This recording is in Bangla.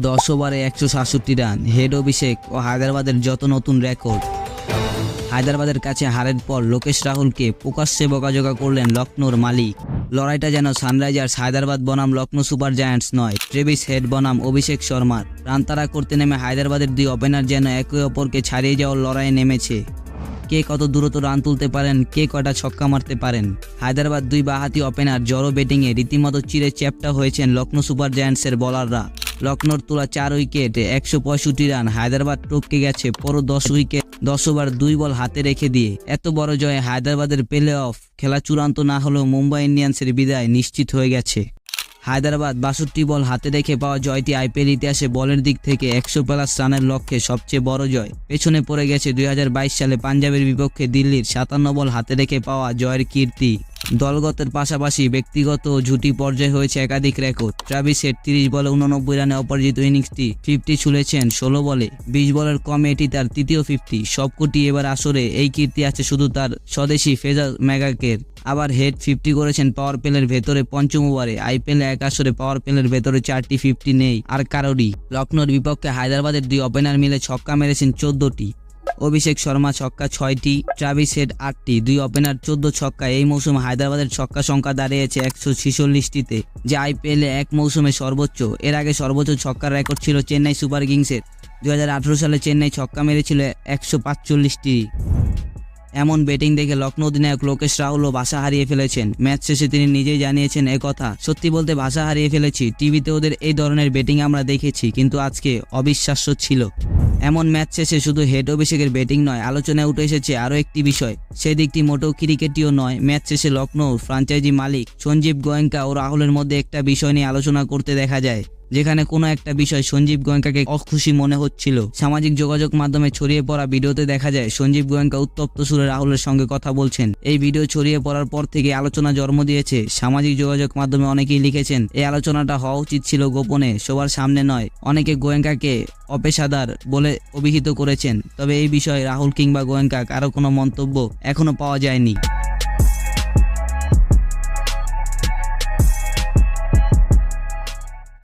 দশ ওভারে একশো সাতষট্টি রান, হেড অভিষেক ও হায়দ্রাবাদের যত নতুন রেকর্ড। হায়দ্রাবাদের কাছে হারের পর লোকেশ রাহুলকে প্রকাশ্যে বকাঝকা করলেন লখনৌর মালিক। লড়াইটা যেন সানরাইজার্স হায়দ্রাবাদ বনাম লখনৌ সুপার জায়ান্টস নয়, ট্রেভিস হেড বনাম অভিষেক শর্মার। রানতারা করতে নেমে হায়দ্রাবাদের দুই ওপেনার যেন একে অপরকে ছাড়িয়ে যাওয়ার লড়াইয়ে নেমেছে। কে কত দ্রুত রান তুলতে পারেন, কে কয়টা ছক্কা মারতে পারেন? হায়দ্রাবাদ দুই বাহাতি ওপেনার জড়ো ব্যাটিংয়ে রীতিমতো চিরে চ্যাপটা হয়েছেন লখনৌ সুপার জায়ান্টসের বোলাররা। লখনৌর তোলা চার উইকেটে একশো পঁয়ষট্টি রান, হায়দ্রাবাদ টপকে গেছে পরও দশ উইকেট, দশ ওভার, দুই বল হাতে রেখে দিয়ে। এত বড় জয়ে হায়দ্রাবাদের প্লে অফ খেলা চূড়ান্ত না হলেও মুম্বাই ইন্ডিয়ান্সের বিদায় নিশ্চিত হয়ে গেছে। হায়দ্রাবাদ বাষট্টি বল হাতে রেখে পাওয়া জয়টি আইপিএল ইতিহাসে বলের দিক থেকে একশো প্লাস রানের লক্ষ্যে সবচেয়ে বড় জয়। পেছনে পড়ে গেছে দুই হাজার বাইশ সালে পাঞ্জাবের বিপক্ষে দিল্লির সাতান্ন বল হাতে রেখে পাওয়া জয়ের কীর্তি। দলগতের পাশাপাশি ব্যক্তিগত ঝুটি পর্যায়ে হয়েছে একাধিক রেকর্ড। ট্রাভিস হেড তিরিশ বলে উননব্বই রানে অপরাজিত ইনিংসটি ফিফটি ছুলেছেন ষোলো বলে। বিশ বলের কমে এটি তার তৃতীয় ফিফটি। সবকটি এবার আসরে এই কীর্তি আছে শুধু তার স্বদেশি ফেজার ম্যাগাকের। আবার হেড ফিফটি করেছেন পাওয়ার প্লের ভেতরে পঞ্চম ওভারে। আইপিএল এক আসরে পাওয়ার প্লের ভেতরে চারটি ফিফটি নেই। আর কারোরই। লখনৌর বিপক্ষে হায়দ্রাবাদের দুই ওপেনার মিলে ছক্কা মেরেছেন চোদ্দটি। অভিষেক শর্মা ছক্কা ছয়টি, ট্রাভিস হেড আটটি, দুই ওপেনার চোদ্দ ছক্কা। এই মৌসুমে হায়দ্রাবাদের ছক্কা সংখ্যা দাঁড়িয়েছে একশো ছিচল্লিশটিতে, যা আইপিএলে এক মৌসুমে সর্বোচ্চ। এর আগে সর্বোচ্চ ছক্কার রেকর্ড ছিল চেন্নাই সুপার কিংসের। দু হাজার আঠেরো সালে চেন্নাই ছক্কা মেরেছিল একশো পাঁচচল্লিশটি। এমন ব্যাটিং দেখে লখনৌ অধিনায়ক লোকেশ রাহুলও ভাষা হারিয়ে ফেলেছেন। ম্যাচ শেষে তিনি নিজেই জানিয়েছেন কথা। সত্যি বলতে ভাষা হারিয়ে ফেলেছি। টিভিতে ওদের এই ধরনের ব্যাটিং আমরা দেখেছি, কিন্তু আজকে অবিশ্বাস্য ছিল। এমন ম্যাচ শেষে শুধু হেড অভিষেকের ব্যাটিং নয়, আলোচনায় উঠে এসেছে আরও একটি বিষয়। সেদিকটি মোটেও ক্রিকেটীয় নয়, ম্যাচ শেষে লখনৌ ফ্রাঞ্চাইজি মালিক সঞ্জীব গোয়েঙ্কা ও রাহুলের মধ্যে একটা বিষয় নিয়ে আলোচনা করতে দেখা যায়। যেখানে কোনো একটা বিষয় সঞ্জীব গোয়েঙ্কাকে অখুশি মনে হচ্ছিল। সামাজিক যোগাযোগ মাধ্যমে ছড়িয়ে পড়া ভিডিওতে দেখা যায়, সঞ্জীব গোয়েঙ্কা উত্তপ্ত সুরে রাহুলের সঙ্গে কথা বলছেন। এই ভিডিও ছড়িয়ে পড়ার পর থেকে আলোচনা জন্ম দিয়েছে। সামাজিক যোগাযোগ মাধ্যমে অনেকেই লিখেছেন এই আলোচনাটা হওয়া উচিত ছিল গোপনে, সবার সামনে নয়। অনেকে গোয়েঙ্কাকে অপেশাদার বলে অভিহিত করেছেন। তবে এই বিষয়ে রাহুল কিংবা গোয়েঙ্কা কারও কোনো মন্তব্য এখনও পাওয়া যায়নি।